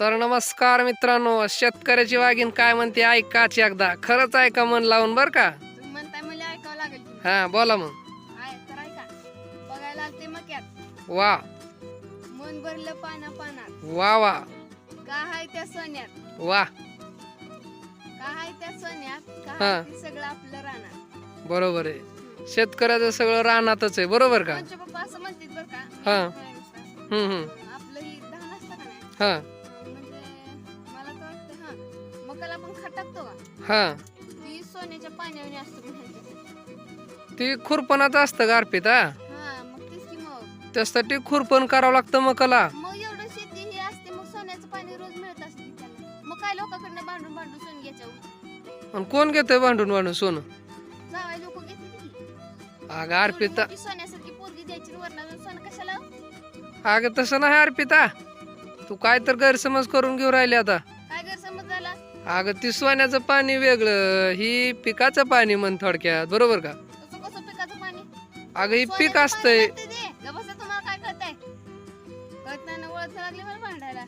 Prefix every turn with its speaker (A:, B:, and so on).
A: तर नमस्कार मित्रांनो शेतकऱ्याची वाघीन काय म्हणते ऐकाच एकदा. खरंच ऐका मन लावून बर का?
B: तुम्ही म्हणताय मला ऐकावं लागेल की.
A: हा बोला मग.
B: आहे तर ऐका. बघायला आलते मक्यात.
A: वा.
B: मन भरलं पाना पानात.
A: वा वा.
B: का हाय त्या सोन्यात?
A: वा.
B: का हाय त्या सोन्यात? का
A: हा.
B: ते सगळं आपलं राहणार
A: बरोबर आहे. शेतकऱ्याचं सगळं रानातच आहे बरोबर का?
B: आमचे पप्पा असं म्हणतात बरं का मी
A: हा. हम्म हम्म.
B: आपलं ही धान असतं का नाही?
A: हा.
B: मकाला पण खत टाकतो का?
A: हा.
B: ती सोन्याच्या पाण्याने असतो म्हणतात
A: ती. खुरपणाचं असतं गारपीत हा
B: हा मग तेच की मग.
A: त्यासाठी खुरपण करावं लागतं मकला
B: मग एवढं शेती ही असते मग सोन्याचं पाणी रोज मिळत असते की त्याला. मग काय लोकांकडनं भांडून भांडून सोन घ्यायचं
A: आणि कोण घेतोय भांडून भांडून सोनं?
B: जावाय लोक घेते की.
A: अगं अर्पिता.
B: एवढी मोठी सोन्यासारखी पोरगी द्यायची वरणाला सोनं कशाला
A: अगं तसं नाही अर्पिता. तू काय तर गैरसमज करून घेऊ राहिले आता. अगं ती सोन्याचं पाणी वेगळं ही पिकाचं पाणी म्हण थोडक्यात बरोबर का?
B: कसं कसं पिकाचं पाणी?
A: अगं ही
B: सोन्याचं
A: पीक
B: पाणी
A: असतंय.
B: लागतंय ते. गं बसा तुम्हाला काय कळतंय? कळत नाही ना ओळख लागली मला भांडायला.